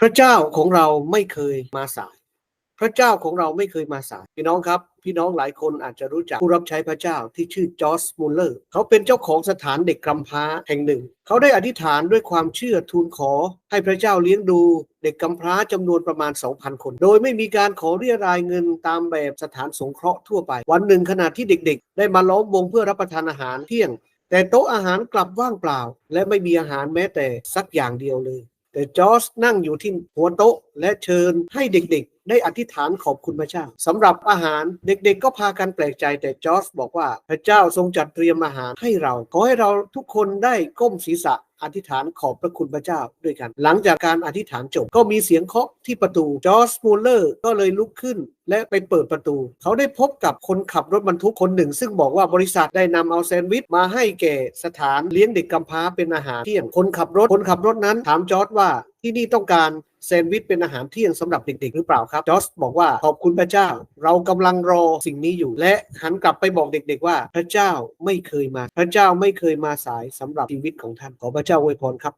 พระเจ้าของเราไม่เคยมาสาย พระเจ้าของเราไม่เคยมาสาย พี่น้องครับ พี่น้องหลายคนอาจจะรู้จักผู้รับใช้พระเจ้าที่ชื่อจอร์จมูลเลอร์ เขาเป็นเจ้าของสถานเด็กกำพร้าแห่งหนึ่ง เขาได้อธิษฐานด้วยความเชื่อทูลขอ ให้พระเจ้าเลี้ยงดูเด็กกำพร้าจำนวนประมาณ 2,000 คน โดยไม่มีการขอเรียรายเงินตามแบบสถานสงเคราะห์ทั่วไป วันหนึ่งขณะที่เด็กๆ ได้มาล้อมวงเพื่อรับประทานอาหารเที่ยง แต่โต๊ะอาหารกลับว่างเปล่า และไม่มีอาหารแม้แต่สักอย่างเดียวเลย แต่จอร์จนั่งอยู่ที่หัวโต๊ะ และเชิญให้เด็กๆ ได้อธิษฐานขอบคุณพระเจ้าสำหรับอาหารเด็กๆ ก็พากันแปลกใจแต่จอร์จบอกว่าพระเจ้าทรงจัดเตรียมอาหารให้เรา ขอให้เราทุกคนได้ก้มศีรษะ อธิษฐานขอบพระคุณพระเจ้าด้วยกัน หลังจากการอธิษฐานจบก็มีเสียงเคาะที่ประตู จอส์มูลเลอร์ก็เลยลุกขึ้น และไปเปิดประตู เขาได้พบกับคนขับรถบรรทุกคนหนึ่ง ซึ่งบอกว่าบริษัทได้นำเอาแซนด์วิชมาให้แก่สถานเลี้ยงเด็กกำพร้าเป็นอาหารเที่ยงคนขับรถคนขับรถนั้นถามจอส์ว่าที่นี่ต้องการ แซนด์วิชเป็นอาหารเที่ยงสำหรับเด็กๆ หรือเปล่าครับจอสบอกว่าขอบคุณพระเจ้า เรากำลังรอสิ่งนี้อยู่ และหันกลับไปบอกเด็ก ๆ ว่า พระเจ้าไม่เคยมา พระเจ้าไม่เคยมาสายสำหรับชีวิตของท่านขอพระเจ้าอวยพรครับ